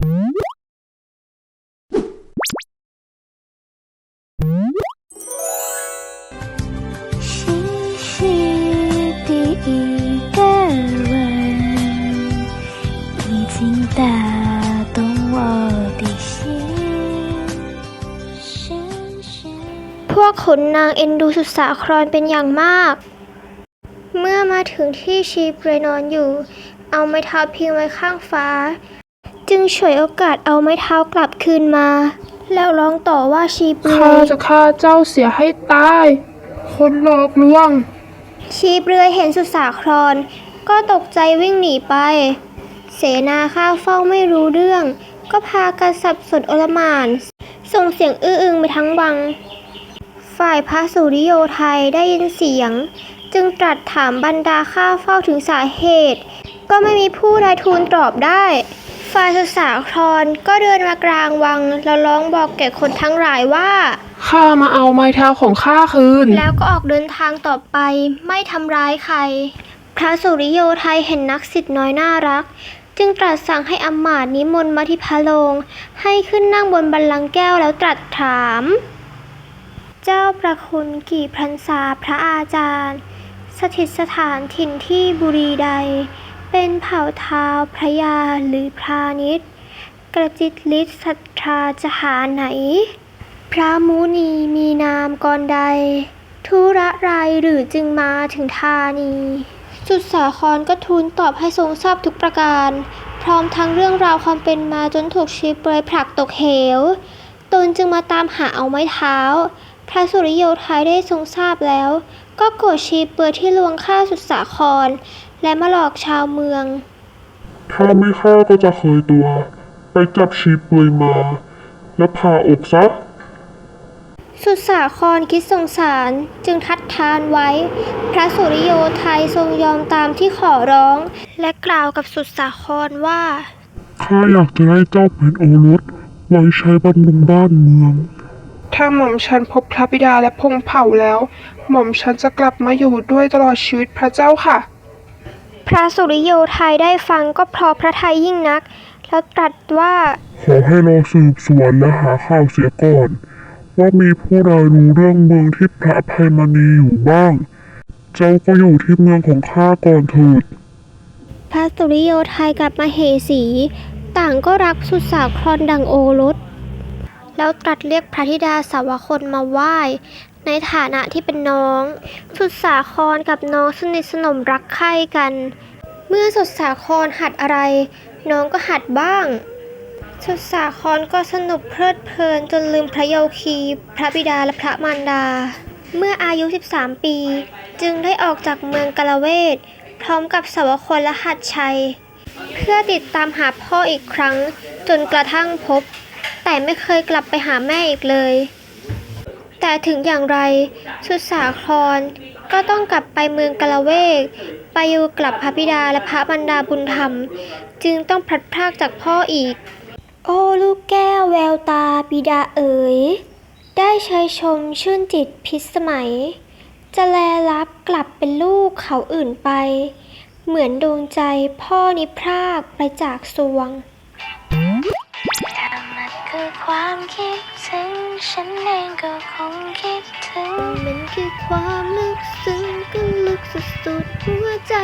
พวกขุนนางเอ็นดูสุดสาครอนเป็นอย่างมาก เมื่อมาถึงที่ชีเปรนอนอยู่ เอาไม้เท้าพิงไว้ข้างฟ้า จึงฉวยโอกาสเอาไม้เท้ากลับคืนมา แล้วร้องต่อว่าชีเปรข้าย จะฆ่าเจ้าเสียให้ตาย คนหลอกลวง ชีเปลือยเห็นสุดสาครอน ก็ตกใจวิ่งหนีไป เสนาข้าเฝ้าไม่รู้เรื่อง ก็พากันสับสนโอลหมาน ส่งเสียงอื้ออึงไปทั้งวัง ฝ่ายพระสุริโยไทยได้ยินเสียง จึงตรัสถามบรรดาข้าเฝ้าถึงสาเหตุ ก็ไม่มีผู้ใดทูลตอบได้ ฝ่ายสุดสาครก็เดินมากลางวัง แล้วร้องบอกแก่คนทั้งหลายว่า ข้ามาเอาไม้เท้าของข้าคืน แล้วก็ออกเดินทางต่อไป ไม่ทำร้ายใคร พระสุริโยไทยเห็นนักสิทธิ์น้อยน่ารัก จึงตรัสสั่งให้อำมาตย์นิมนต์มาที่พระโรงให้ขึ้นนั่งบนบัลลังก์แก้วแล้วตรัสถาม เจ้าประคุณกี่พรรษาพระอาจารย์ สถิตสถานถิ่นที่บุรีใด เป็นเผ่าเท้าพระยาหรือพรานิชกระจิตลิศศรัทธาจะหาไหน พระมุนีมีนามกรใด ธุระไรหรือจึงมาถึงธานี สุดสาครก็ทูลตอบให้ทรงทราบทุกประการ พร้อมทั้งเรื่องราวความเป็นมาจนถูกชีเปลือยผลักตกเหว ตนจึงมาตามหาเอาไม้เท้า พระสุริโยไทยได้ทรงทราบแล้ว ก็โกรธชีเปลือยที่ลวงฆ่าสุดสาคร และมาหลอกชาวเมือง ถ้าไม่ฆ่าก็จะเคยตัว ไปจับชีเปลือยมา แล้วผ่าอกซะ สุดสาครคิดสงสารจึงทัดทานไว้ พระสุริโยไทยทรงยอมตามที่ขอร้อง และกล่าวกับสุดสาครว่า ข้าอยากจะได้เจ้าเป็นโอรสไว้ใช้บำรุงบ้านเมือง ถ้าหม่อมฉันพบพระบิดาและพงเผ่าแล้ว หม่อมฉันจะกลับมาอยู่ด้วยตลอดชีวิตพระเจ้าค่ะ พระสุริโยไทยได้ฟังก็เพราะพระทัยยิ่งนัก แล้วตรัสว่า ขอให้เราสืบสวนและหาข่าวเสียก่อน ว่ามีผู้ใดรู้เรื่องเมืองที่พระอภัยมณีอยู่บ้าง เจ้าก็อยู่ที่เมืองของข้าก่อนเถิดพระสุริโยไทยกับมเหสี ต่างก็รักสุดสาครดังโอรสแล้วตรัสเรียกพระธิดาสาวคนมาไหว้ ในฐานะที่เป็นน้อง สุดสาครกับน้องสนิทสนมรักใคร่กัน เมื่อสุดสาครหัดอะไร น้องก็หัดบ้าง สุดสาครก็สนุกเพลิดเพลินจนลืมพระเยาคี พระบิดาและพระมารดา เมื่ออายุ 13 ปี จึงได้ออกจากเมืองกาลเวทพร้อมกับสาวคนและหัดชัย เพื่อติดตามหาพ่ออีกครั้ง จนกระทั่งพบ แต่ไม่เคยกลับไปหาแม่อีกเลย แต่ถึงอย่างไรสุดสาครก็ต้องกลับไปเมืองกาลเวก ไปอยู่กับพระบิดาและพระบรรดาบุญธรรม จึงต้องพลัดพรากจากพ่ออีก โอ้ลูกแก้วแววตาบิดาเอ๋ย ได้เชยชมชื่นจิตพิสมัย จะแลรับกลับเป็นลูกเขาอื่นไป เหมือนดวงใจพ่อนิพรากไปจากสวงถ้ามันคือความคิดถึง ฉันเองก็คงคิดถึง มันคือความลึกซึ้งก็ลึกสุดๆหัวใจ